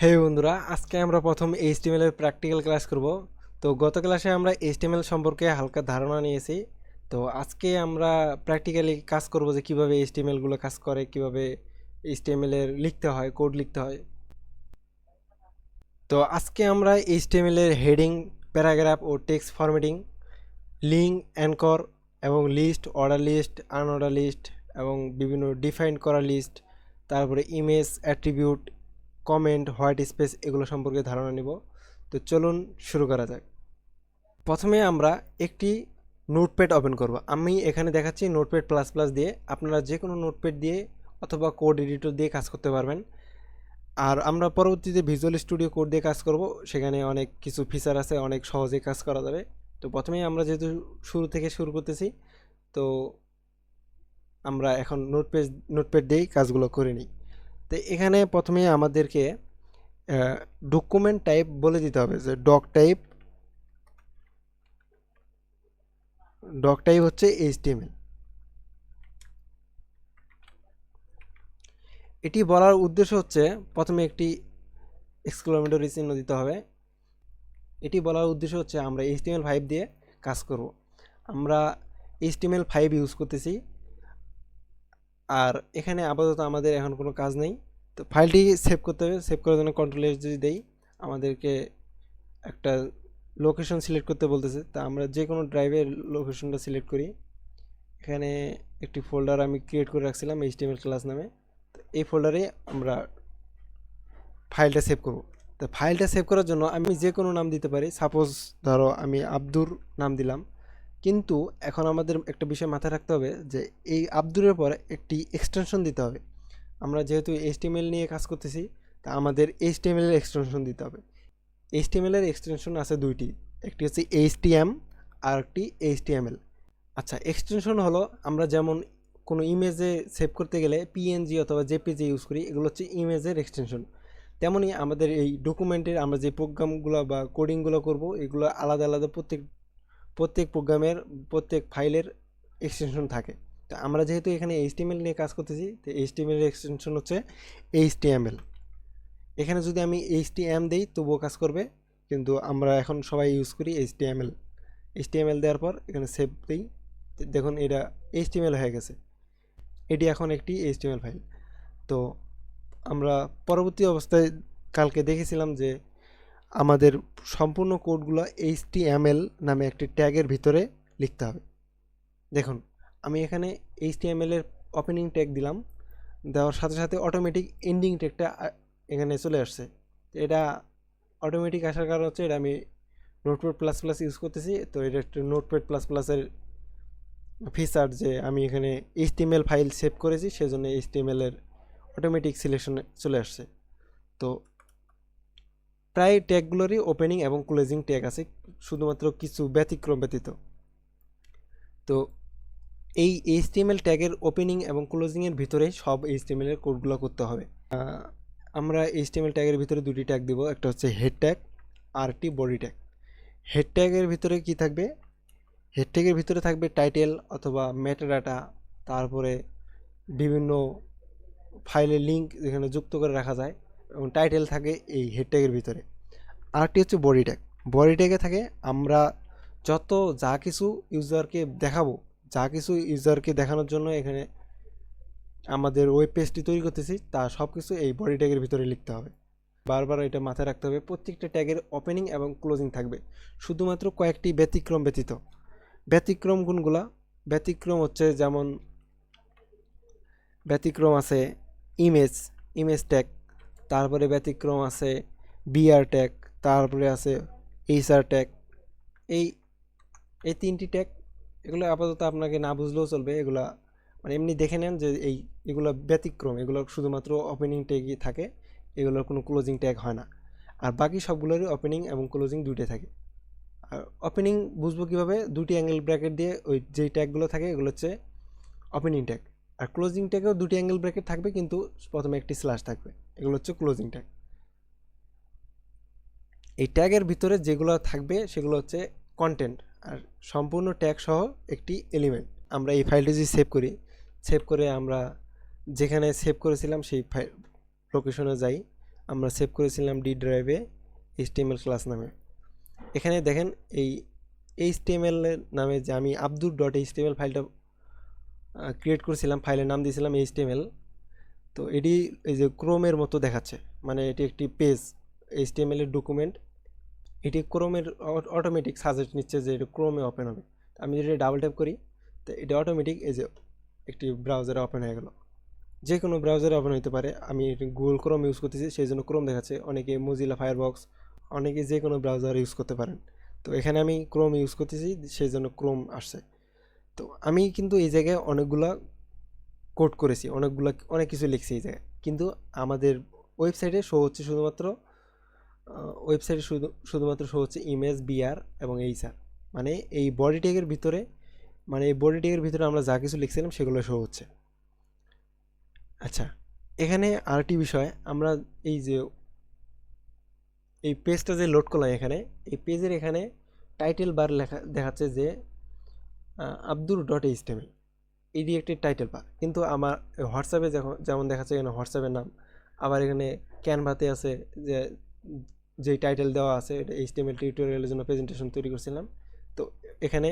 হে বন্ধুরা, আজকে আমরা প্রথম এইচটিএমএল এর প্র্যাকটিক্যাল ক্লাস করব। তো গত ক্লাসে আমরা এইচটিএমএল সম্পর্কে হালকা ধারণা নিয়েছি। তো আজকে আমরা প্র্যাকটিক্যালি কাজ করব যে কীভাবে এইচটিএমএলগুলো কাজ করে, কীভাবে এইচটিএমএল এর লিখতে হয় কোড লিখতে হয়। তো আজকে আমরা এইচটিএমএল এর হেডিং প্যারাগ্রাফ ও টেক্সট ফরম্যাটিং লিঙ্ক অ্যানকর এবং list order list unorder list এবং বিভিন্ন ডিফাইন করা লিস্ট তারপরে image attribute comment white space এগুলো সম্পর্কে ধারণা নিব। তো চলুন শুরু করা যাক। প্রথমে আমরা একটি নোটপ্যাড ওপেন করব। আমি এখানে দেখাচ্ছি নোটপ্যাড প্লাস প্লাস দিয়ে আপনারা যে কোনো নোটপ্যাড দিয়ে অথবা কোড এডিটর দিয়ে কাজ করতে পারবেন। আর আমরা পরবর্তীতে ভিজুয়াল স্টুডিও কোড দিয়ে কাজ করব। সেখানে অনেক কিছু ফিচার আছে, অনেক সহজে কাজ করা যাবে। তো প্রথমেই আমরা যেহেতু শুরু থেকে শুরু করতেছি, তো আমরা এখন নোটপ্যাড নোটপ্যাড দিয়েই কাজগুলো করে নিই। তো এখানে প্রথমে আমাদেরকে ডকুমেন্ট টাইপ বলে দিতে হবে যে ডক টাইপ ডক টাইপ হচ্ছে এইচটিএমএল এটি বলার উদ্দেশ্য হচ্ছে প্রথমে একটি এক্সক্লোমেটরি চিহ্ন দিতে হবে। এটি বলার উদ্দেশ্য হচ্ছে আমরা এইচটিএমএল ফাইভ দিয়ে কাজ করব। আমরা এইচটিএমএল ফাইভ ইউজ করতেছি। আর এখানে আপাতত আমাদের এখন কোনো কাজ নেই। তো ফাইলটি সেভ করতে হবে। সেভ করার জন্য কন্ট্রোল এস যদি দেই, আমাদেরকে একটা লোকেশন সিলেক্ট করতে বলতেছে। তা আমরা যে কোনো ড্রাইভের লোকেশনটা সিলেক্ট করি। এখানে একটি ফোল্ডার আমি ক্রিয়েট করে রাখছিলাম এইচটিএমএল ক্লাস নামে। তো এই ফোল্ডারে আমরা ফাইলটা সেভ করব। তো ফাইলটা সেভ করার জন্য আমি যে কোনো নাম দিতে পারি। সাপোজ ধরো আমি আব্দুর নাম দিলাম। কিন্তু এখন আমাদের একটা বিষয় মাথায় রাখতে হবে যে এই আব্দুরের পরে একটি এক্সটেনশন দিতে হবে। আমরা যেহেতু এইচটিএমএল নিয়ে কাজ করতেছি, তা আমাদের এইচটিএমএল এর এক্সটেনশন দিতে হবে। এইচটিএমএল এর এক্সটেনশন আছে দুইটি, একটি হচ্ছে এইচটিএম আর একটি এইচটিএমএল আচ্ছা এক্সটেনশন হলো আমরা যেমন কোনো ইমেজে সেভ করতে গেলে পিএনজি অথবা জেপিজি ইউজ করি, এগুলো হচ্ছে ইমেজের এক্সটেনশন তেমনই আমাদের এই ডকুমেন্টের আমরা যে প্রোগ্রামগুলো বা কোডিংগুলো করব, এগুলো আলাদা আলাদা প্রত্যেক প্রত্যেক প্রোগ্রামের, প্রত্যেক ফাইলের এক্সটেনশন থাকে। তো আমরা যেহেতু এখানে এইচটিএমএল নিয়ে কাজ করতেছি, তো এইচটিএমএল এক্সটেনশন হচ্ছে এইচটিএমএল এখানে যদি আমি এইচটিএম দেই, তবুও কাজ করবে, কিন্তু আমরা এখন সবাই ইউজ করি এইচটিএমএল এইচটিএমএল দেওয়ার পর এখানে সেভ দিই। দেখুন এটা এইচটিএমএল হয়ে গেছে। এটি এখন একটি এইচটিএমএল ফাইল তো আমরা পরবর্তী অবস্থায় কালকে দেখেছিলাম যে আমাদের সম্পূর্ণ কোডগুলো এইচ এইচটিএমএল নামে একটি ট্যাগের ভিতরে লিখতে হবে। দেখুন, আমি এখানে এইচটিএমএল এর ওপেনিং ট্যাগ দিলাম, দেওয়ার সাথে সাথে অটোমেটিক এন্ডিং ট্যাগটা এখানে চলে আসছে। এটা অটোমেটিক আসার কারণ হচ্ছে এটা আমি নোটপ্যাড প্লাস প্লাস ইউজ করতেছি, তো এটা একটু নোটপ্যাড প্লাস প্লাসের ফিচার যে আমি এখানে এইচটিএমএল ফাইল সেভ করেছি, সেজন্য এইচটিএমএল এর অটোমেটিক সিলেকশনে চলে আসছে। তো প্রায় ট্যাগগুলোরই ওপেনিং এবং ক্লোজিং ট্যাগ আছে, শুধুমাত্র কিছু ব্যতিক্রম ব্যতীত। তো এই এইচটিএমএল ট্যাগের ওপেনিং এবং ক্লোজিংয়ের ভিতরে সব এইচটিএমএল এর কোডগুলো করতে হবে। আমরা এইচটিএমএল ট্যাগের ভিতরে দুটি ট্যাগ দিব, একটা হচ্ছে হেড ট্যাগ আর একটি বডি ট্যাগ হেড ট্যাগের ভিতরে কি থাকবে? হেড ট্যাগের ভিতরে থাকবে টাইটেল অথবা মেটাডাটা তারপরে বিভিন্ন ফাইলের লিঙ্ক যেখানে যুক্ত করে রাখা যায়। এবং টাইটেল থাকে এই হেড ট্যাগের ভিতরে। আরেকটি হচ্ছে বডি ট্যাগ বডি ট্যাগে থাকে, আমরা যত যা কিছু ইউজারকে দেখাবো, যা কিছু ইউজারকে দেখানোর জন্য এখানে আমাদের ওয়েব পেজটি তৈরি করতেছি, তা সব কিছু এই বডি ট্যাগের ভিতরে লিখতে হবে। বারবার এটা মাথায় রাখতে হবে, প্রত্যেকটা ট্যাগের ওপেনিং এবং ক্লোজিং থাকবে। শুধুমাত্র কয়েকটি ব্যতিক্রম ব্যতীত। ব্যতিক্রম গুণগুলা, ব্যতিক্রম হচ্ছে যেমন, ব্যতিক্রম আছে ইমেজ ইমেজ ট্যাগ তারপরে ব্যতিক্রম আছে বিআর ট্যাগ, তারপরে আছে এইচআর ট্যাগ। এই এই তিনটি ট্যাগ, এগুলো আপাতত আপনাকে না বুঝলেও চলবে, এগুলা মানে এমনি দেখে নেন যে এই, এগুলো ব্যতিক্রম, এগুলো শুধুমাত্র ওপেনিং ট্যাগই থাকে, এগুলোর কোনো ক্লোজিং ট্যাগ হয় না। আর বাকি সবগুলোরই ওপেনিং এবং ক্লোজিং দুইটাই থাকে। আর ওপেনিং বুঝব কীভাবে? দুটি অ্যাঙ্গেল ব্র্যাকেট দিয়ে ওই যেই ট্যাগগুলো থাকে, এগুলো হচ্ছে ওপেনিং ট্যাগ আর ক্লোজিং ট্যাগেও দুটি অ্যাঙ্গেল ব্র্যাকেট থাকবে, কিন্তু প্রথমে একটি স্ল্যাশ থাকবে। এগুলো হচ্ছে ক্লোজিং ট্যাগ এই ট্যাগের ভিতরে যেগুলো থাকবে, সেগুলো হচ্ছে কন্টেন্ট আর সম্পূর্ণ ট্যাগ সহ একটি এলিমেন্ট আমরা এই ফাইলটি যদি সেভ করি সেভ করে আমরা যেখানে সেভ করেছিলাম সেই ফাইল লোকেশনে যাই। আমরা সেভ করেছিলাম ডি ড্রাইভে এইচটিএমএল ক্লাস নামে। এখানে দেখেন এই এইচটিএমএল নামে যে আমি আব্দুর ডট এইচটিএমএল ফাইলটা ক্রিয়েট করেছিলাম ফাইলের নাম দিয়েছিলাম এইচটিএমএল তো এটি এই যে ক্রোমের মতো দেখাচ্ছে। মানে এটি একটি পেজ, এইচটিএমএল এর ডকুমেন্ট। এটি ক্রোমের অটোমেটিক সাজেস্ট নিচ্ছে যে এটা ক্রোমে ওপেন হবে। আমি যদি ডাবল ট্যাপ করি, তো এটা অটোমেটিক এই যে একটি ব্রাউজারে ওপেন হয়ে গেল। যে কোনো ব্রাউজারে ওপেন হতে পারে। আমি গুগল ক্রোম ইউজ করতেছি, সেই জন্য ক্রোম দেখাচ্ছে। অনেকে মজিলা ফায়ারবক্স অনেকে যে কোনো ব্রাউজার ইউজ করতে পারেন। তো এখানে আমি ক্রোম ইউজ করতেছি, সেই জন্য ক্রোম আসছে। তো আমি কিন্তু এই জায়গায় অনেকগুলা কোড করেছি, অনেকগুলো, অনেক কিছু লিখছি এই জায়গায়। কিন্তু আমাদের ওয়েবসাইটে শো হচ্ছে শুধুমাত্র ওয়েবসাইটে শুধু, শুধুমাত্র শো হচ্ছে ইমেজ বিআর এবং এইচআর মানে এই বডি ট্যাগের ভিতরে মানে এই বডি ট্যাগের ভিতরে আমরা যা কিছু লিখছিলাম সেগুলো শো হচ্ছে। আচ্ছা এখানে আরেকটি বিষয়, আমরা এই যে, এই পেজটা যে লোড করলাম এখানে, এই পেজের এখানে টাইটেল বার লেখা, দেখাচ্ছে যে আব্দুর ডট এইচটিএমএল এটি একটি টাইটেল পাক কিন্তু আমার হোয়াটসঅ্যাপে যখন, যেমন দেখাচ্ছে এখানে হোয়াটসঅ্যাপের নাম, আবার এখানে ক্যানভাতে আছে যে যেই টাইটেল দেওয়া আছে, এটা এইচটিএমএল টিউটোরিয়ালের জন্য প্রেজেন্টেশন তৈরি করছিলাম। তো এখানে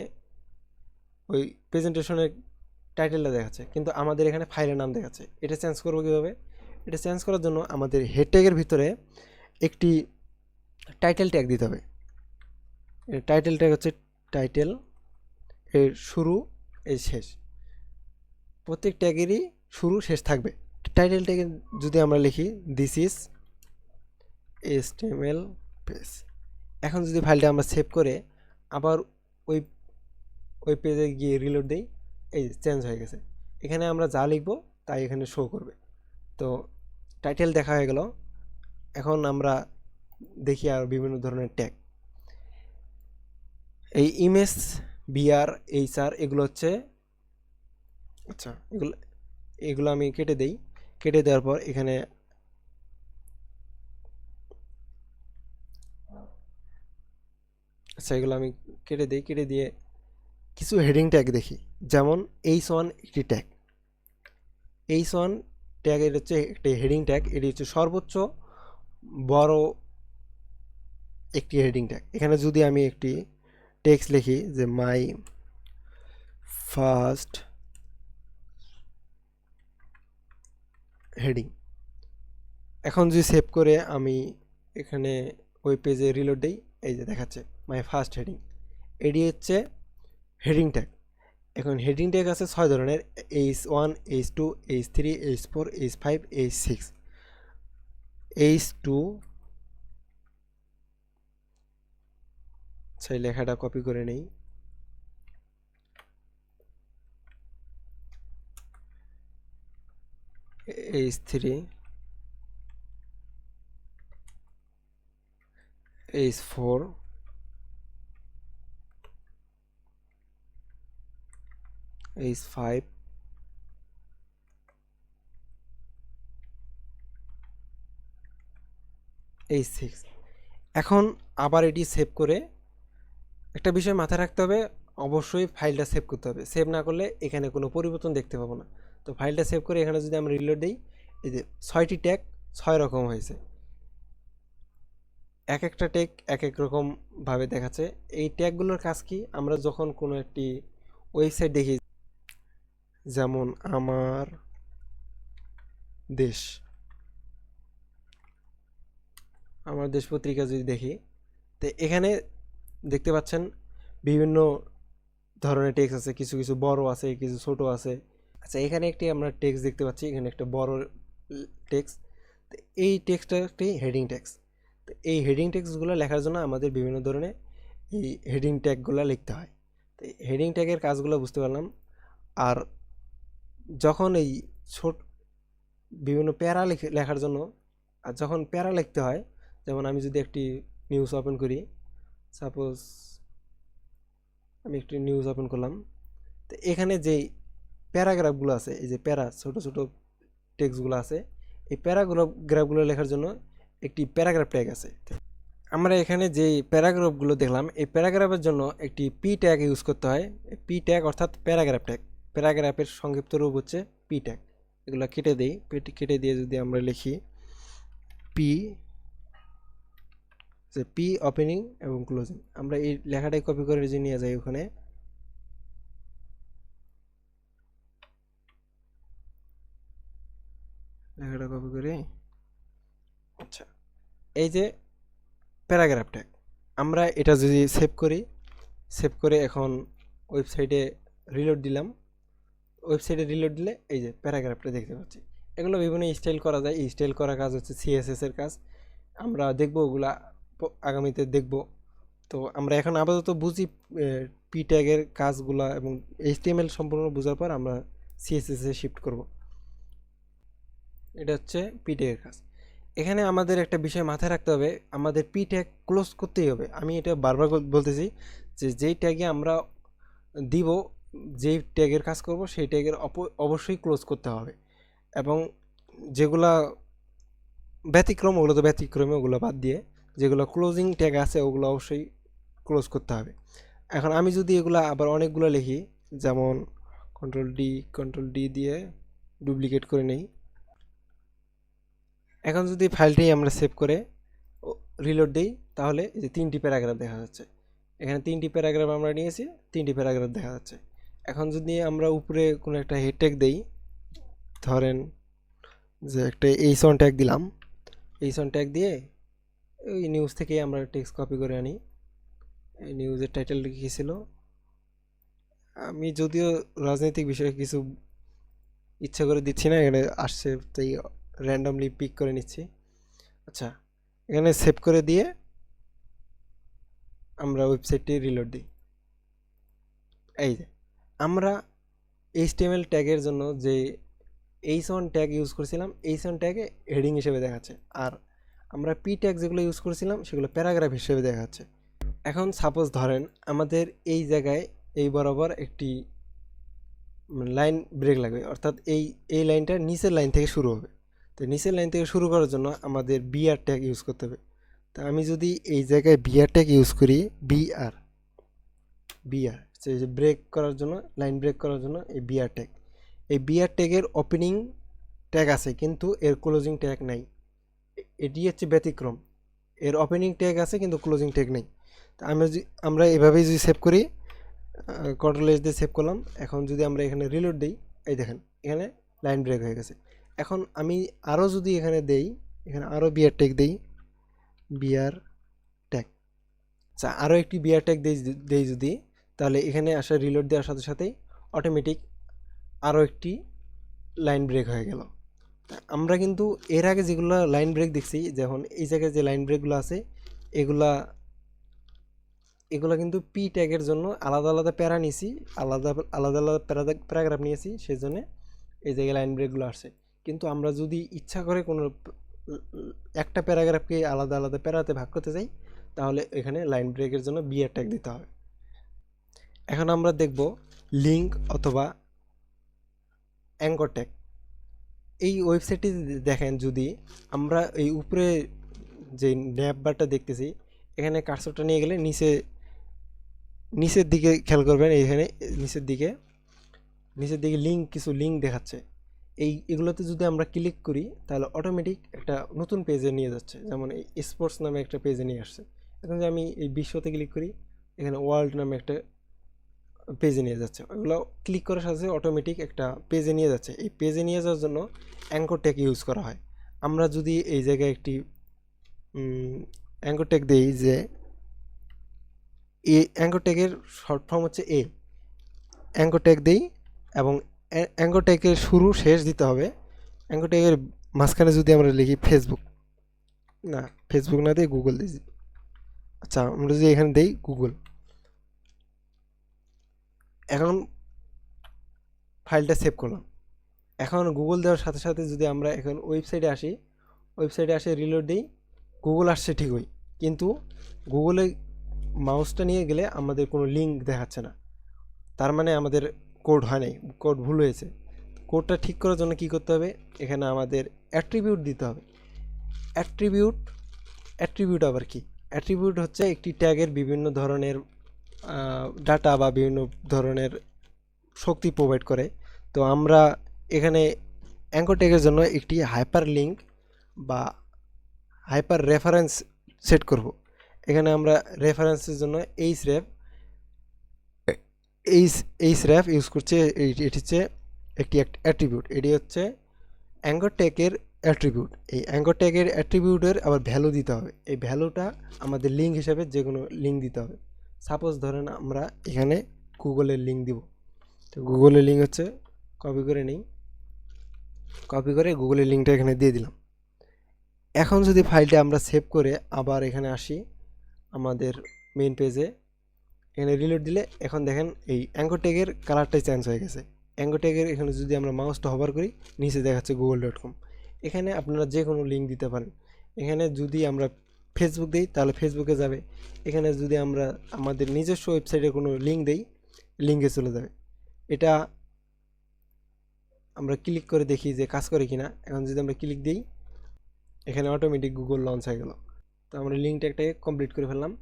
ওই প্রেজেন্টেশনের টাইটেলটা দেখাচ্ছে। কিন্তু আমাদের এখানে ফাইলের নাম দেখাচ্ছে। এটা চেঞ্জ করব কীভাবে? এটা চেঞ্জ করার জন্য আমাদের হেড ট্যাগের ভিতরে একটি টাইটেল ট্যাগ দিতে হবে। টাইটেল ট্যাগ হচ্ছে টাইটেল এর শুরু এই শেষ। প্রত্যেক ট্যাগেরই শুরু শেষ থাকবে। টাইটেল ট্যাগে যদি আমরা লিখি দিস ইজ এসটিএমএল পেজ এখন যদি ফাইলটা আমরা সেভ করে আবার ওই ওই পেজে গিয়ে রিলোড দিই, এই চেঞ্জ হয়ে গেছে। এখানে আমরা যা লিখব, তাই এখানে শো করবে। তো টাইটেল দেখা হয়ে গেল। এখন আমরা দেখি আর বিভিন্ন ধরনের ট্যাগ এই ইমেজ বিআর এইচআর এগুলো হচ্ছে আচ্ছা। এগুলো এগুলো আমি কেটে দেই। কেটে দেওয়ার পর এখানে আচ্ছা এগুলো আমি কেটে দিই, কেটে দিয়ে কিছু হেডিং ট্যাগ দেখি। যেমন এইচ ওয়ান একটি ট্যাগ এইচ ওয়ান ট্যাগ এর হচ্ছে একটি হেডিং ট্যাগ এটি হচ্ছে সর্বোচ্চ বড় একটি হেডিং ট্যাগ এখানে যদি আমি একটি টেক্সট লিখি যে মাই ফার্স্ট হেডিং এখন যদি সেভ করে আমি এখানে ওই পেজে রিলোড দিই, এই যে দেখাচ্ছে মাই ফার্স্ট হেডিং এটি হচ্ছে হেডিং ট্যাগ এখন হেডিং ট্যাগ আছে ছয় ধরনের H one H two H three H four H five H six H two সেই লেখাটা কপি করে নেই। H three H four. H five. H six. এখন আবার এটি সেভ করে একটা বিষয় মাথায় রাখতে হবে, অবশ্যই ফাইলটা সেভ করতে হবে। সেভ না করলে এখানে কোনো পরিবর্তন দেখতে পাবো না। তো ফাইলটা সেভ করে এখানে যদি আমরা রিলোড দিই, এই যে ছয়টি ট্যাগ ছয় রকম হয়েছে। এক একটা ট্যাগ এক এক রকমভাবে দেখাচ্ছে। এই ট্যাগগুলোর কাজ কি? আমরা যখন কোনো একটি ওয়েবসাইট দেখি, যেমন আমার দেশ আমার দেশ পত্রিকা যদি দেখি, তো এখানে দেখতে পাচ্ছেন বিভিন্ন ধরনের টেক্সট আছে। কিছু কিছু বড় আছে, কিছু ছোট আছে। আচ্ছা এখানে একটি আমরা টেক্সট দেখতে পাচ্ছি, এখানে একটা বড় টেক্সট এই টেক্সটটা একটি হেডিং টেক্সট তো এই হেডিং টেক্সটগুলো লেখার জন্য আমাদের বিভিন্ন ধরনের এই হেডিং ট্যাগগুলো লিখতে হয়। তো হেডিং ট্যাগের কাজগুলো বুঝতে পারলাম। আর যখন এই ছোট বিভিন্ন প্যারা লিখে, লেখার জন্য, আর যখন প্যারা লিখতে হয়, যেমন আমি যদি একটি নিউজ ওপেন করি সাপোজ আমি একটি নিউজ ওপেন করলাম, তো এখানে যেই প্যারাগ্রাফগুলো আছে, এই যে প্যারা, ছোট ছোট টেক্সটগুলো আছে, এই প্যারাগ্রাফ গ্রাফগুলো লেখার জন্য একটি প্যারাগ্রাফ ট্যাগ আছে। আমরা এখানে যে প্যারাগ্রাফগুলো দেখলাম, এই প্যারাগ্রাফের জন্য একটি পি ট্যাগ ইউজ করতে হয়। পি ট্যাগ অর্থাৎ প্যারাগ্রাফ ট্যাগ। প্যারাগ্রাফের সংক্ষিপ্ত রূপ হচ্ছে পি ট্যাগ। এগুলো কেটে দিই, কেটে দিয়ে যদি আমরা লিখি পি যে পি ওপেনিং এবং ক্লোজিং আমরা এই লেখাটাই কপি করে যে নিয়ে যাই ওখানে। লেখাটা কপি করে। আচ্ছা। এই যে প্যারাগ্রাফ ট্যাগ আমরা এটা যদি সেভ করি সেভ করে এখন ওয়েবসাইটে রিলোড দিলাম। ওয়েবসাইটে রিলোড দিলে এই যে প্যারাগ্রাফটা দেখতে পাচ্ছি। এগুলো বিভিন্ন স্টাইল করা যায়। এই স্টাইল করা কাজ হচ্ছে সিএসএস এর কাজ। আমরা দেখব ওগুলা আগামীতে দেখব। তো আমরা এখন আপাতত বুঝি পি ট্যাগের কাজগুলা এবং এইচটিএমএল সম্পূর্ণ বোঝার পর আমরা সিএসএস এ শিফট করব। এটা হচ্ছে পি ট্যাগের কাজ। এখানে আমাদের একটা বিষয় মাথায় রাখতে হবে, আমাদের পি ট্যাগ ক্লোজ করতেই হবে। আমি এটা বারবার বল- বলতেছি যে যেই ট্যাগে আমরা দিব, যেই ট্যাগের কাজ করব, সেই ট্যাগের অবশ্যই ক্লোজ করতে হবে। এবং যেগুলা ব্যতিক্রম, ওগুলো তো ব্যতিক্রমে ওগুলো বাদ দিয়ে যেগুলো ক্লোজিং ট্যাগ আছে, ওগুলো অবশ্যই ক্লোজ করতে হবে। এখন আমি যদি এগুলো আবার অনেকগুলো লিখি, যেমন কন্ট্রোল ডি কন্ট্রোল ডি দিয়ে ডুপ্লিকেট করে নেই এখন যদি ফাইলটি আমরা সেভ করে রিলোড দিই, তাহলে এই যে তিনটি প্যারাগ্রাফ দেখা যাচ্ছে। এখানে তিনটি প্যারাগ্রাফ আমরা নিয়েছি, তিনটি প্যারাগ্রাফ দেখা যাচ্ছে। এখন যদি আমরা উপরে কোনো একটা হেডট্যাগ দেই, ধরেন যে একটা এইচ ওয়ান ট্যাগ দিলাম। এইচ ওয়ান ট্যাগ দিয়ে ওই নিউজ থেকেই আমরা টেক্সট কপি করে আনি। এই নিউজের টাইটেল কী ছিল? আমি যদিও রাজনৈতিক বিষয়ে কিছু ইচ্ছা করে দিচ্ছি না, এখানে আসছে, তাই র্যান্ডমলি পিক করে নিচ্ছি। আচ্ছা এখানে সেভ করে দিয়ে আমরা ওয়েবসাইটটি রিলোড দিই। এই যে, আমরা এইচটিএমএল ট্যাগের জন্য যে এইচ ওয়ান ট্যাগ ইউজ করেছিলাম এইচ ওয়ান ট্যাগে হেডিং হিসেবে দেখাচ্ছে। আর আমরা পি ট্যাগ যেগুলো ইউজ করেছিলাম, সেগুলো প্যারাগ্রাফ হিসেবে দেখাচ্ছে। এখন সাপোজ ধরেন আমাদের এই জায়গায় এই বরাবর একটি লাইন ব্রেক লাগবে। অর্থাৎ এই এই লাইনটা নিচের লাইন থেকে শুরু হবে। তো নিচের লাইন থেকে শুরু করার জন্য আমাদের বিআর ট্যাগ ইউজ করতে হবে। তা আমি যদি এই জায়গায় বিআর ট্যাগ ইউজ করি বিআর বিআর ব্রেক করার জন্য লাইন ব্রেক করার জন্য এই বিআর ট্যাগ এই বিআর ট্যাগের ওপেনিং ট্যাগ আছে, কিন্তু এর ক্লোজিং ট্যাগ নাই। এটি হচ্ছে ব্যতিক্রম। এর ওপেনিং ট্যাগ আছে, কিন্তু ক্লোজিং ট্যাগ নেই। তা আমরা যদি, আমরা এভাবেই যদি সেভ করি কন্ট্রোল এস দিয়ে সেভ করলাম, এখন যদি আমরা এখানে রিলোড দিই, এই দেখেন, এখানে লাইন ব্রেক হয়ে গেছে। এখন আমি আরও যদি এখানে দেই, এখানে আরও বিয়ার ট্যাগ দেই বিয়ার ট্যাগ আচ্ছা আরও একটি বিয়ার ট্যাগ দেই দেই যদি, তাহলে এখানে আসা রিলোড দেওয়ার সাথে সাথেই অটোমেটিক আরও একটি লাইন ব্রেক হয়ে গেল। আমরা কিন্তু এর আগে যেগুলো লাইন ব্রেক দেখছি, যেমন এই জায়গায় যে লাইন ব্রেকগুলো আছে, এগুলা, এগুলো কিন্তু পি ট্যাগের জন্য আলাদা আলাদা প্যারা নিয়েছি, আলাদা আলাদা আলাদা প্যারা প্যারাগ্রাফ নিয়েছি সেই জন্য এই জায়গায় লাইন ব্রেকগুলো আসছে কিন্তু আমরা যদি ইচ্ছা করে কোনো একটা প্যারাগ্রাফকে আলাদা আলাদা প্যারাতে ভাগ করতে চাই, তাহলে এখানে লাইন ব্রেকের জন্য বিয়ার ট্যাগ দিতে হবে। এখন আমরা দেখব লিঙ্ক অথবা অ্যাঙ্কর ট্যাগ এই ওয়েবসাইটটি দেখেন, যদি আমরা এই উপরে যে ন্যাপ বারটা দেখতেছি, এখানে কার্সরটা নিয়ে গেলে নিচে, নিচের দিকে খেয়াল করবেন এইখানে নিচের দিকে নিচের দিকে লিঙ্ক কিছু লিঙ্ক দেখাচ্ছে। এই এগুলোতে যদি আমরা ক্লিক করি, তাহলে অটোমেটিক একটা নতুন পেজে নিয়ে যাচ্ছে। যেমন এই স্পোর্টস নামে একটা পেজে নিয়ে আসছে। এখন যে আমি এই বিশ্বতে ক্লিক করি, এখানে ওয়ার্ল্ড নামে একটা পেজে নিয়ে যাচ্ছে। ওগুলো ক্লিক করার সাথে অটোমেটিক একটা পেজে নিয়ে যাচ্ছে। এই পেজে নিয়ে যাওয়ার জন্য অ্যাঙ্কর ট্যাগ ইউজ করা হয়। আমরা যদি এই জায়গায় একটি অ্যাঙ্কর ট্যাগ দিই যে, এই অ্যাঙ্কর ট্যাগের শর্ট ফর্ম হচ্ছে এ অ্যাঙ্কর ট্যাগ দিই এবং ট্যাগের শুরু শেষ দিতে হবে। অ্যাঙ্কর ট্যাগের মাঝখানে যদি আমরা লিখি ফেসবুক না ফেসবুক না দিয়ে গুগল দিই। আচ্ছা আমরা যদি এখানে দিই গুগল এখন ফাইলটা সেভ করলাম। এখন গুগল দেওয়ার সাথে সাথে যদি আমরা এখন ওয়েবসাইটে আসি ওয়েবসাইটে আসে রিলোড দিই গুগল আসছে ঠিকই। কিন্তু গুগলে মাউসটা নিয়ে গেলে আমাদের কোনো লিঙ্ক দেখাচ্ছে না। তার মানে আমাদের কোড হয় নাই, কোড ভুল হয়েছে। কোডটা ঠিক করার জন্য কি করতে হবে? এখানে আমাদের অ্যাট্রিবিউট দিতে হবে। অ্যাট্রিবিউট অ্যাট্রিবিউট আবার কি? অ্যাট্রিবিউট হচ্ছে একটি ট্যাগের বিভিন্ন ধরনের ডাটা বা বিভিন্ন ধরনের শক্তি প্রোভাইড করে। তো আমরা এখানে অ্যাঙ্কর ট্যাগের জন্য একটি হাইপার লিঙ্ক বা হাইপার রেফারেন্স সেট করব। এখানে আমরা রেফারেন্সের জন্য H ref H H ref use করছে এটি হচ্ছে একটি অ্যাট্রিবিউট। এটি হচ্ছে অ্যাঙ্গর টেকের অ্যাট্রিবিউট। এই অ্যাঙ্গর টেকের অ্যাট্রিবিউটের আবার ভ্যালু দিতে হবে। এই ভ্যালুটা আমাদের লিঙ্ক হিসাবে যে কোনো লিঙ্ক দিতে হবে। সাপোজ ধরেন আমরা এখানে গুগলের লিঙ্ক দিব। তো গুগলের লিঙ্ক হচ্ছে কপি করে নিই। কপি করে গুগলের লিঙ্কটা এখানে দিয়ে দিলাম। এখন যদি ফাইলটা আমরা সেভ করে আবার এখানে আসি আমাদের মেন পেজে এখানে রিলোড দিলে এখন দেখেন এই অ্যাঙ্কর ট্যাগের কালারটাই চেঞ্জ হয়ে গেছে। অ্যাঙ্কর ট্যাগের এখানে যদি আমরা মাউসটা হবার করি, নিচে দেখাচ্ছে গুগল ডট কম এখানে আপনারা যে কোনো লিঙ্ক দিতে পারেন। এখানে যদি আমরা ফেসবুক দিই, তাহলে ফেসবুকে যাবে। এখানে যদি আমরা আমাদের নিজস্ব ওয়েবসাইটে কোনো লিঙ্ক দিই লিঙ্কে চলে যাবে। এটা আমরা ক্লিক করে দেখি যে কাজ করে কিনা। এখন যদি আমরা ক্লিক দিই, এখানে অটোমেটিক গুগল লঞ্চ হয়ে গেল। তো আমরা লিঙ্কটা ট্যাগটাকে কমপ্লিট করে ফেললাম।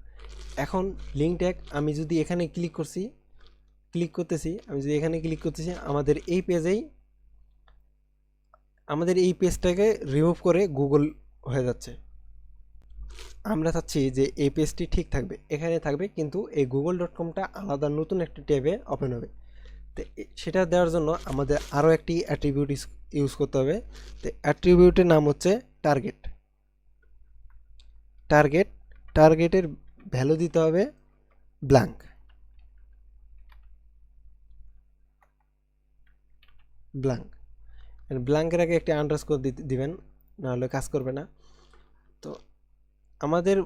এখন লিঙ্ক ট্যাগ আমি যদি এখানে ক্লিক করছি ক্লিক করতেছি, আমি যদি এখানে ক্লিক করতেছি, আমাদের এই পেজেই আমাদের এই পেজটাকে রিমুভ করে গুগল হয়ে যাচ্ছে। আমরা চাচ্ছি যে এই পেজটি ঠিক থাকবে, এখানে থাকবে, কিন্তু এই গুগল ডট কমটা আলাদা নতুন একটা ট্যাবে ওপেন হবে। তো সেটা দেওয়ার জন্য আমাদের আরও একটি অ্যাট্রিবিউট ইউজ করতে হবে। তো অ্যাট্রিবিউটের নাম হচ্ছে টার্গেট টার্গেট টার্গেটের ভ্যালু দিতে হবে ব্ল্যাঙ্ক। ব্ল্যাঙ্ক। ব্ল্যাঙ্কের আগে একটি আন্ডারস্কোর দিবেন, নাহলে কাজ করবে না। তো আমাদের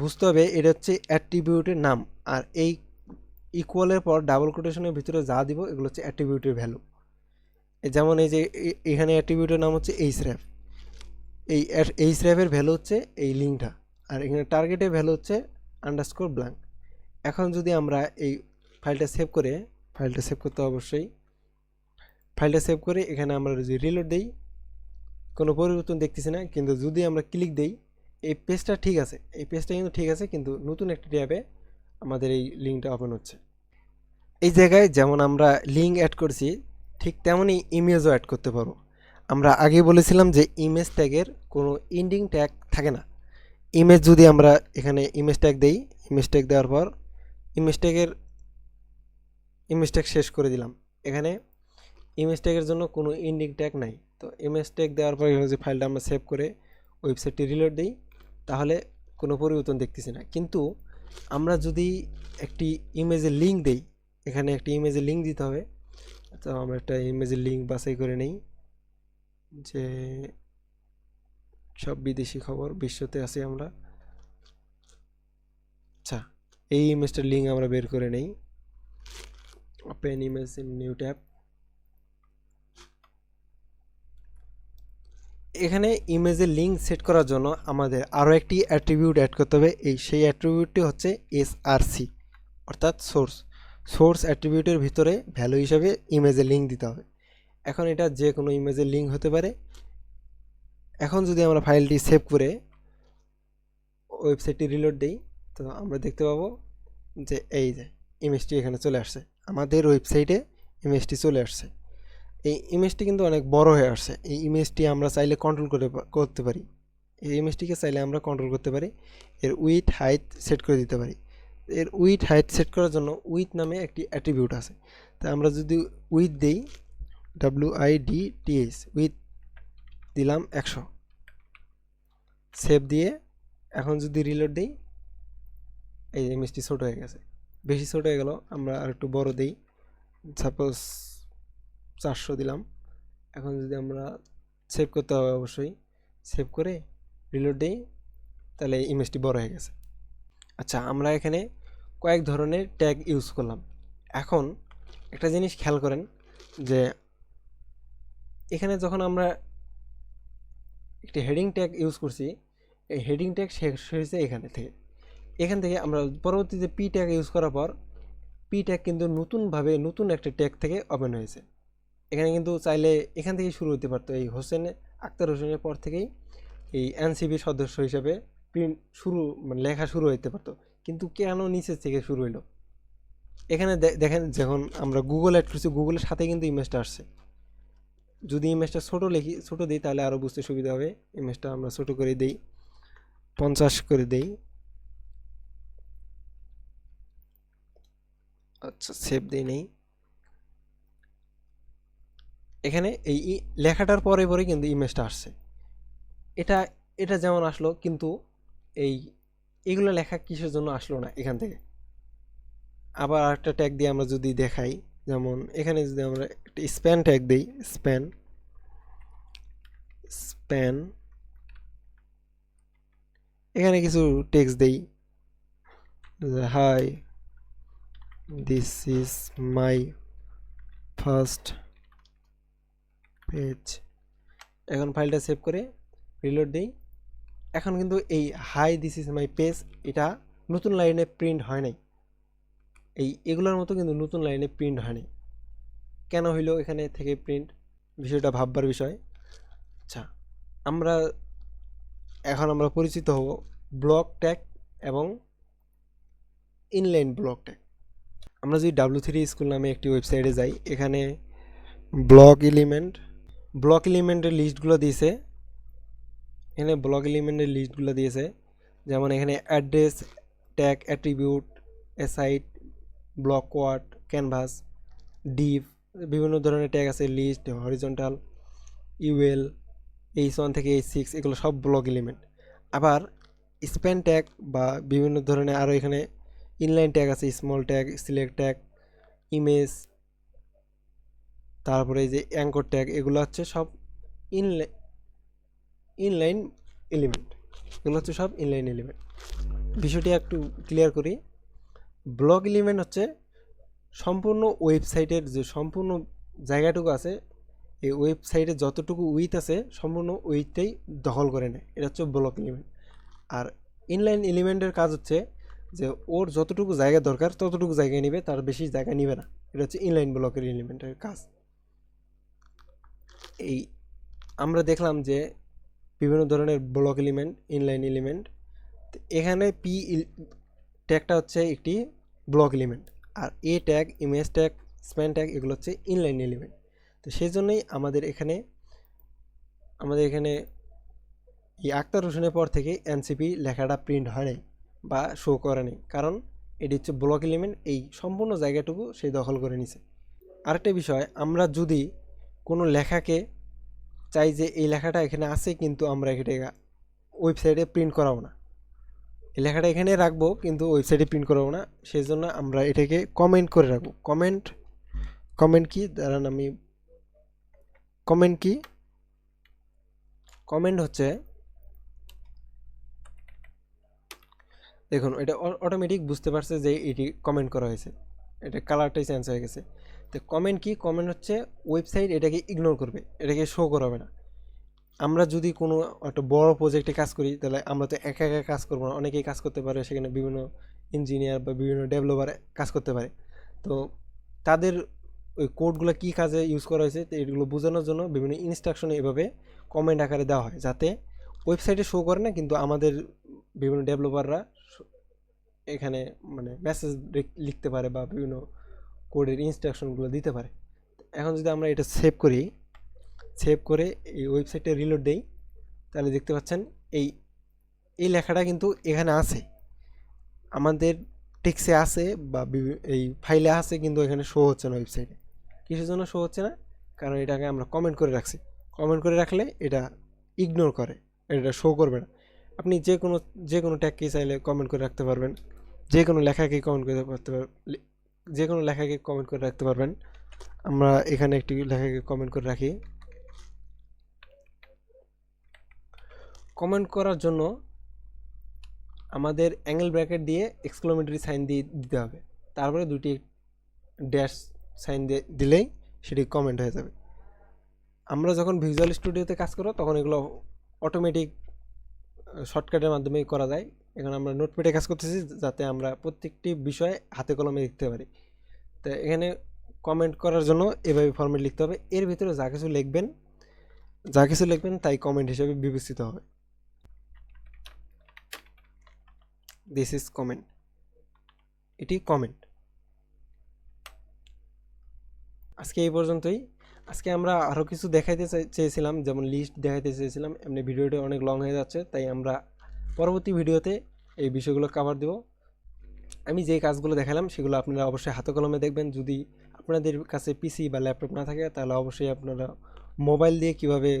বুঝতে হবে এটা হচ্ছে অ্যাট্রিবিউটের নাম, আর এই ইকুয়ালের পর ডাবল কোটেশনের ভিতরে যা দিব, এগুলো হচ্ছে অ্যাট্রিবিউটের ভ্যালু। যেমন এই যে এখানে অ্যাট্রিবিউটের নাম হচ্ছে এইচ র্যাপ এই এইচ র্যাপের ভ্যালু হচ্ছে এই লিঙ্কটা। আর এখানে টার্গেটের ভ্যালু হচ্ছে আন্ডারস্কোর ব্ল্যাঙ্ক এখন যদি আমরা এই ফাইলটা সেভ করে ফাইলটা সেভ করতে অবশ্যই ফাইলটা সেভ করে এখানে আমরা যদি রিলোড দিই, কোনো পরিবর্তন দেখতেছি না, কিন্তু যদি আমরা ক্লিক দিই, এই পেজটা ঠিক আছে, এই পেজটা কিন্তু ঠিক আছে, কিন্তু নতুন একটা ট্যাবে আমাদের এই লিঙ্কটা ওপেন হচ্ছে। এই জায়গায় যেমন আমরা লিঙ্ক অ্যাড করছি, ঠিক তেমনই ইমেজও অ্যাড করতে পারো আমরা আগে বলেছিলাম যে ইমেজ ট্যাগের কোনো ইন্ডিং ট্যাগ থাকে না। ইমেজ যদি আমরা এখানে ইমেজ ট্যাগ দেই ইমেজ ট্যাগ দেওয়ার পর ইমেজ ট্যাগের ইমেজ ট্যাগ শেষ করে দিলাম। এখানে ইমেজ ট্যাগের জন্য কোনো ইন্ডিং ট্যাগ নাই। তো ইমেজ ট্যাগ দেওয়ার পর যে ফাইলটা আমরা সেভ করে ওয়েবসাইটটি রিলোড দিই, তাহলে কোনো পরিবর্তন দেখতেছি না। কিন্তু আমরা যদি একটি ইমেজের লিঙ্ক দেই, এখানে একটি ইমেজের লিঙ্ক দিতে হবে। তো আমরা একটা ইমেজের লিঙ্ক বাছাই করে নেই যে সব বিদেশি খবর বিশ্বতে আছি আমরা। আচ্ছা এই ইমেজটার লিঙ্ক আমরা বের করে নেই। Open image in new tab এখানে ইমেজের লিঙ্ক সেট করার জন্য আমাদের আরও একটি অ্যাট্রিবিউট অ্যাড করতে হবে। এই, সেই অ্যাট্রিবিউটটি হচ্ছে এসআরসি অর্থাৎ সোর্স সোর্স অ্যাট্রিবিউটের ভিতরে ভ্যালু হিসাবে ইমেজের লিঙ্ক দিতে হবে। এখন এটা যে কোনো ইমেজের লিঙ্ক হতে পারে। এখন যদি আমরা ফাইলটি সেভ করে ওয়েবসাইটটি রিলোড দিই, তো আমরা দেখতে পাবো যে এই যে ইমেজটি এখানে চলে আসছে। আমাদের ওয়েবসাইটে ইমেজটি চলে আসছে। এই ইমেজটি কিন্তু অনেক বড় হয়ে আসছে। এই ইমেজটি আমরা চাইলে কন্ট্রোল করে করতে পারি। এই ইমেজটিকে চাইলে আমরা কন্ট্রোল করতে পারি। এর উইথ হাইট সেট করে দিতে পারি। এর উইথ হাইট সেট করার জন্য উইথ নামে একটি অ্যাট্রিবিউট আছে। তা আমরা যদি উইথ দেই W I D TS width দিলাম একশো। সেভ দিয়ে এখন যদি রিলোড দিই, এই ইমেজটি ছোট হয়ে গেছে। বেশি ছোট হয়ে গেল, আমরা আর একটু বড় দিই। সাপোজ চারশো দিলাম। এখন যদি আমরা সেভ করতে হবে অবশ্যই। সেভ করে রিলোড দিই, তাহলে ইমেজটি বড় হয়ে গেছে। আচ্ছা আমরা এখানে কয়েক ধরনের ট্যাগ ইউজ করলাম। এখন একটা জিনিস খেয়াল করেন যে, এখানে যখন আমরা একটি হেডিং ট্যাগ ইউজ করছি। এই হেডিং ট্যাগ শেষ হয়েছে এখানে থেকে। এখান থেকে আমরা পরবর্তীতে পি ট্যাগ ইউজ করার পর পি ট্যাগ কিন্তু নতুনভাবে নতুন একটা ট্যাগ থেকে ওপেন হয়েছে। এখানে কিন্তু চাইলে এখান থেকেই শুরু হতে পারতো এই হোসেন আক্তার হোসেনের পর থেকেই এই এনসিবি সদস্য হিসেবে প্রিন্ট শুরু মানে লেখা শুরু হতে পারতো। কিন্তু কেন নিচের থেকে শুরু হইল? এখানে দেখেন যখন আমরা গুগল অ্যাড করছি গুগলের সাথে কিন্তু ইমেজটা আসছে। যদি ইমেজটা ছোটো লিখি, ছোটো দিই, তাহলে আরও বুঝতে সুবিধা হবে। ইমেজটা আমরা ছোটো করে দিই, পঞ্চাশ করে দেই। আচ্ছা সেভ দিই নেই। এখানে এই লেখাটার পরে পরে কিন্তু ইমেজটা আসছে। এটা এটা যেমন আসলো, কিন্তু এই, এগুলো লেখা কিসের জন্য আসলো না এখান থেকে? আবার একটা ট্যাগ দিয়ে আমরা যদি দেখাই। যেমন এখানে যদি আমরা একটা স্প্যান ট্যাগ দিই, স্প্যান স্প্যান, এখানে কিছু টেক্সট দেই hi this is my first page এখন ফাইলটা সেভ করে রিলোড দিই। এখন কিন্তু এই hi this is my page এটা নতুন লাইনে প্রিন্ট হয় নাই। এই এগুলোর মতো কিন্তু নতুন লাইনে প্রিন্ট হয়নি। কেন হইল এখানে থেকে প্রিন্ট বিষয়টা ভাববার বিষয়। আচ্ছা আমরা, এখন আমরা পরিচিত হব ব্লক ট্যাগ এবং ইনলাইন ব্লক ট্যাগ আমরা যদি ডাব্লু থ্রি স্কুল নামে একটি ওয়েবসাইটে যাই, এখানে ব্লক এলিমেন্ট ব্লক এলিমেন্টের লিস্টগুলো দিয়েছে। এখানে ব্লক এলিমেন্টের লিস্টগুলো দিয়েছে। যেমন এখানে address tag attribute aside blockquote canvas, div, বিভিন্ন ধরনের ট্যাগ আছে, list, horizontal, UL, H one থেকে এইচ সিক্স, এগুলো সব ব্লক এলিমেন্ট। আবার স্প্যান ট্যাগ বা বিভিন্ন ধরনের আরও এখানে ইনলাইন ট্যাগ আছে, small tag, select tag, image, তারপরে এই যে অ্যাঙ্কর ট্যাগ, এগুলো হচ্ছে সব ইনলাই ইনলাইন এলিমেন্ট। এগুলো হচ্ছে সব ইনলাইন এলিমেন্ট। বিষয়টি একটু ক্লিয়ার করি। ব্লক এলিমেন্ট হচ্ছে সম্পূর্ণ ওয়েবসাইটের যে সম্পূর্ণ জায়গাটুকু আছে, এই ওয়েবসাইটে যতটুকু উইথ আছে, সম্পূর্ণ উইথটাই দখল করে নেয়। এটা হচ্ছে ব্লক এলিমেন্ট আর ইনলাইন এলিমেন্টের কাজ হচ্ছে যে ওর যতটুকু জায়গা দরকার, ততটুকু জায়গায় নেবে, তার বেশি জায়গা নেবে না। এটা হচ্ছে ইনলাইন ব্লকের এলিমেন্টের কাজ। এই আমরা দেখলাম যে বিভিন্ন ধরনের ব্লক এলিমেন্ট ইনলাইন এলিমেন্ট এখানে পি ট্যাগটা হচ্ছে একটি block element R A tag image tag span tag এগুলো হচ্ছে ইনলাইন এলিমেন্ট তো সেই জন্যই আমাদের এখানে আমাদের এখানে এই আক্তার হোসেনের পর থেকে এনসিপি লেখাটা প্রিন্ট হয় নাই বা শো করে নেই। কারণ এটি হচ্ছে ব্লক এলিমেন্ট এই সম্পূর্ণ জায়গাটুকু সে দখল করে নিছে। আরেকটা বিষয়, আমরা যদি কোনো লেখাকে চাই যে এই লেখাটা এখানে আছে কিন্তু আমরা এটাকে ওয়েবসাইটে প্রিন্ট করাবো না। এই লেখাটা এখানে রাখব, কিন্তু ওয়েবসাইটে প্রিন্ট করব না। সেই জন্য আমরা এটাকে কমেন্ট করে রাখব। কমেন্ট কমেন্ট কি? দাঁড়ান আমি কমেন্ট কি? কমেন্ট হচ্ছে, দেখুন, এটা অটোমেটিক বুঝতে পারছে যে এটি কমেন্ট করা হয়েছে। এটা কালারটাই চেঞ্জ হয়ে গেছে। তো কমেন্ট কি? কমেন্ট হচ্ছে ওয়েবসাইট এটাকে ইগনোর করবে। এটাকে শো করাবে না। আমরা যদি কোনো একটা বড় প্রজেক্টে কাজ করি, তাহলে আমরা তো একা একা কাজ করব না। অনেকেই কাজ করতে পারে সেখানে বিভিন্ন ইঞ্জিনিয়ার বা বিভিন্ন ডেভেলপার কাজ করতে পারে। তো তাদের ওই কোডগুলো কী কাজে ইউজ করা হয়েছে, তো এগুলো বোঝানোর জন্য বিভিন্ন ইনস্ট্রাকশন এভাবে কমেন্ট আকারে দেওয়া হয়, যাতে ওয়েবসাইটে শো করে না, কিন্তু আমাদের বিভিন্ন ডেভেলপাররা এখানে মানে মেসেজ লিখতে পারে বা বিভিন্ন কোডের ইনস্ট্রাকশনগুলো দিতে পারে। এখন যদি আমরা এটা সেভ করি সেভ করে এই ওয়েবসাইটে রিলোড দেই, তাহলে দেখতে পাচ্ছেন এই এই লেখাটা কিন্তু এখানে আছে। আমাদের টেক্সে আছে বা এই ফাইলে আছে কিন্তু এখানে শো হচ্ছে না ওয়েবসাইটে কিসের জন্য শো হচ্ছে না? কারণ এটাকে আমরা কমেন্ট করে রাখছি। কমেন্ট করে রাখলে এটা ইগনোর করে, এটা শো করবে না। আপনি যে কোনো যে কোনো ট্যাগকে চাইলে কমেন্ট করে রাখতে পারবেন। যে কোনো লেখাকে কমেন্ট করে রাখতে পার, লে- যে কোনো লেখাকে কমেন্ট করে রাখতে পারবেন। আমরা এখানে একটি লেখাকে কমেন্ট করে রাখি। কমেন্ট করার জন্য আমাদের অ্যাঙ্গেল ব্র্যাকেট দিয়ে এক্সক্লোমেটরি সাইন দিয়ে দিতে হবে। তারপরে দুটি ড্যাশ সাইন দিয়ে দিলেই সেটি কমেন্ট হয়ে যাবে। আমরা যখন ভিজুয়াল স্টুডিওতে কাজ করব, তখন এগুলো অটোমেটিক শর্টকাটের মাধ্যমে করা যায়। এখন আমরা নোটপ্যাডে কাজ করতেছি, যাতে আমরা প্রত্যেকটি বিষয় হাতে কলমে লিখতে পারি। তো এখানে কমেন্ট করার জন্য এভাবে ফর্মেট লিখতে হবে। এর ভিতরে যা কিছু লিখবেন, যা কিছু লিখবেন তাই কমেন্ট হিসেবে বিবেচিত হবে। দিস ইজ কমেন্ট এটি কমেন্ট আজকে এই পর্যন্তই। আজকে আমরা আরও কিছু দেখাইতে চেয়েছিলাম, যেমন লিস্ট দেখাইতে চেয়েছিলাম। এমনি ভিডিওটা অনেক লং হয়ে যাচ্ছে, তাই আমরা পরবর্তী ভিডিওতে এই বিষয়গুলো কভার দেব। আমি যে কাজগুলো দেখালাম, সেগুলো আপনারা অবশ্যই হাতে কলমে দেখবেন। যদি আপনাদের কাছে পিসি বা ল্যাপটপ না থাকে, তাহলে অবশ্যই আপনারা মোবাইল দিয়ে কীভাবে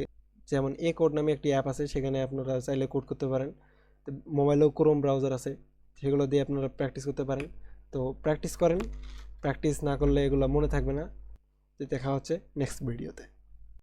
যেমন এ কোড নামে একটি অ্যাপ আছে, সেখানে আপনারা চাইলে কোড করতে পারেন। মোবাইলেও ক্রোম ব্রাউজার আছে, সেগুলো দিয়ে আপনারা প্র্যাকটিস করতে পারেন। তো প্র্যাকটিস করেন প্র্যাকটিস না করলে এগুলো মনে থাকবে না। দেখা হচ্ছে নেক্সট ভিডিওতে